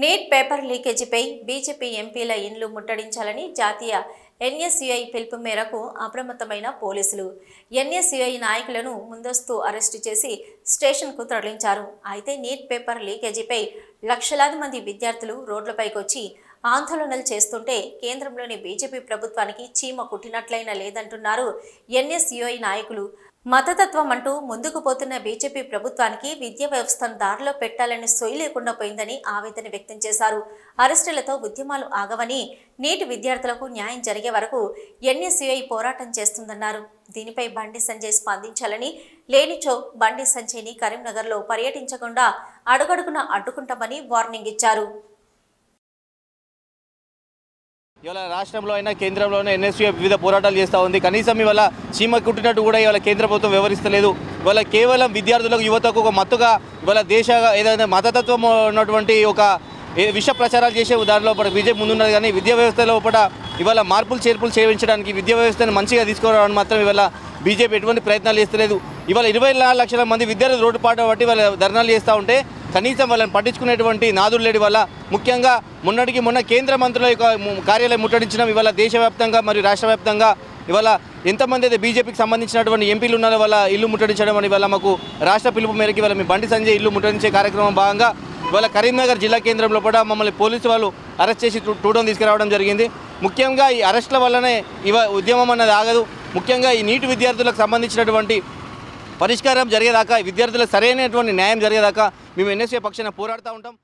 Neat paper లీకేజీపై BJP ఎంపీల ఇండ్లు ముట్టడించాలని జాతీయ ఎన్ఎస్యుఐ పిలుపు మేరకు అప్రమత్తమైన పోలీసులు. ఎన్ఎస్యుఐ నాయకులను ముందస్తు అరెస్టు చేసి స్టేషన్కు తరలించారు. అయితే నీట్ పేపర్ లీకేజీపై లక్షలాది మంది విద్యార్థులు రోడ్లపైకి వచ్చి ఆందోళనలు చేస్తుంటే కేంద్రంలోని బీజేపీ ప్రభుత్వానికి చీమ కుట్టినట్లయినా లేదంటున్నారు ఎన్ఎస్యుఐ నాయకులు. మతతత్వం అంటూ ముందుకు పోతున్న బీజేపీ ప్రభుత్వానికి విద్యా వ్యవస్థను దారిలో పెట్టాలని సొయి లేకుండా పోయిందని ఆవేదన వ్యక్తం చేశారు. అరెస్టులతో ఉద్యమాలు ఆగవని నీటి విద్యార్థులకు న్యాయం జరిగే వరకు ఎన్ఎస్యుఐ పోరాటం చేస్తుందన్నారు. దీనిపై బండి సంజయ్ స్పందించాలని లేనిచో బండి సంజయ్ని కరీంనగర్లో పర్యటించకుండా అడుగడుగున అడ్డుకుంటామని వార్నింగ్ ఇచ్చారు. ఇవాళ రాష్ట్రంలో అయినా కేంద్రంలోనే ఎన్ఎస్యూ వివిధ పోరాటాలు చేస్తూ ఉంది. కనీసం ఇవాళ చీమ కుట్టినట్టు కూడా ఇవాళ కేంద్ర ప్రభుత్వం వ్యవహరిస్తలేదు ఇవాళ కేవలం విద్యార్థులకు యువతకు ఒక మత్తుగా ఇవాళ దేశ ఏదైనా మతతత్వం ఉన్నటువంటి ఒక విష ప్రచారాలు చేసే దానిలో పడ బీజేపీ ముందున్నది. కానీ విద్యా వ్యవస్థలో పట ఇవాళ మార్పులు చేర్పులు చేయించడానికి విద్యా వ్యవస్థను మంచిగా తీసుకురావడానికి మాత్రం ఇవాళ బీజేపీ ఎటువంటి ప్రయత్నాలు చేస్తలేదు. ఇవాళ ఇరవై నాలుగు లక్షల మంది విద్యార్థులు రోడ్డు పాట బట్టి వాళ్ళ ధర్నాలు చేస్తూ ఉంటే కనీసం వాళ్ళని పట్టించుకునేటువంటి నాదుడు లేడి వల్ల ముఖ్యంగా మొన్నటికి మొన్న కేంద్ర మంత్రుల యొక్క కార్యాలయం ముట్టడించడం ఇవాళ దేశవ్యాప్తంగా మరియు రాష్ట్ర వ్యాప్తంగా ఇవాళ ఎంతమంది అయితే బీజేపీకి సంబంధించినటువంటి ఎంపీలు ఉన్నారో వాళ్ళ ఇల్లు ముట్టడించడం అని ఇవాళ మాకు రాష్ట్ర పిలుపు మేరకు ఇవాళ మీ బండి సంజయ్ ఇల్లు ముట్టడించే కార్యక్రమం భాగంగా ఇవాళ కరీంనగర్ జిల్లా కేంద్రంలో కూడా మమ్మల్ని పోలీసు వాళ్ళు అరెస్ట్ చేసి టూ- టూడౌన్ తీసుకురావడం జరిగింది. ముఖ్యంగా ఈ అరెస్ట్ల వల్లనే ఇవ ఉద్యమం అన్నది ఆగదు. ముఖ్యంగా ఈ నీటి విద్యార్థులకు సంబంధించినటువంటి పరిష్కారం జరిగేదాకా విద్యార్థులకు సరైనటువంటి న్యాయం జరిగేదాకా మేము ఎన్ఎస్ఏ పక్షాన పోరాడుతూ ఉంటాం.